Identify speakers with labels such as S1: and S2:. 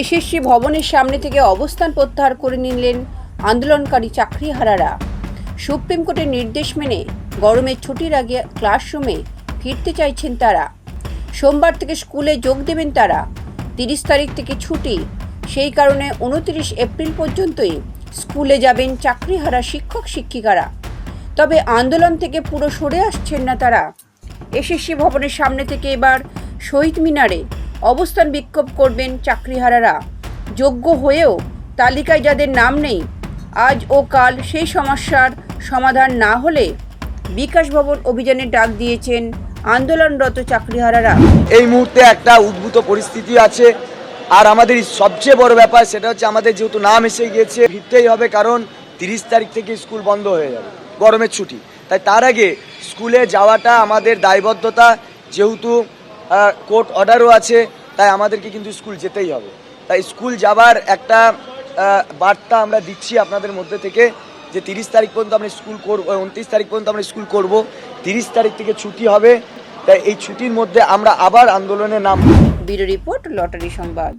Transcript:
S1: SSC ভবনের সামনে থেকে অবস্থান প্রত্যাহার করে নিলেন আন্দোলনকারী চাকরিহারারা। সুপ্রিম কোর্টের নির্দেশ মেনে গরমের ছুটির আগে ক্লাসরুমে ফিরতে চাইছেন তারা। সোমবার থেকে স্কুলে যোগ দেবেন তারা। তিরিশ তারিখ থেকে ছুটি। সেই কারণে উনত্রিশ এপ্রিল পর্যন্তই স্কুলে যাবেন চাকরিহারা শিক্ষক শিক্ষিকারা। তবে আন্দোলন থেকে পুরো সরে আসছেন না তারা। এসএসসি ভবনের সামনে থেকে এবার শহীদ মিনারে অবস্থান বিক্ষোভ করবেন চাকরিহারারা। যোগ্য হয়েও তালিকায় যাদের নাম নেই, আজ ও কাল সেই সমস্যার সমাধান না হলে বিকাশ ভবন অভিযানে ডাক দিয়েছেন আন্দোলনরত চাকরিহারারা।
S2: এই মুহূর্তে একটা উদ্ভূত পরিস্থিতি আছে। আর আমাদের সবচেয়ে বড় ব্যাপার সেটা হচ্ছে আমাদের যেহেতু নাম এসে গিয়েছে, ফিরতেই হবে কারণ তিরিশ তারিখ থেকে স্কুল বন্ধ হয়ে যাবে, গরমের ছুটি। তাই তার আগে স্কুলে যাওয়াটা আমাদের দায়বদ্ধতা, যেহেতু কোর্ট অর্ডারও আছে তাই আমাদেরকে কিন্তু স্কুল যেতেই হবে। তাই স্কুল যাবার একটা বার্তা আমরা দিচ্ছি আপনাদের মধ্যে থেকে যে তিরিশ তারিখ পর্যন্ত আমরা স্কুল করব উনত্রিশ তারিখ পর্যন্ত আমরা স্কুল করব। তিরিশ তারিখ থেকে ছুটি হবে। তাই এই ছুটির মধ্যে আমরা আবার আন্দোলনে নাম
S1: ব্যুরো রিপোর্ট, লটারি সংবাদ।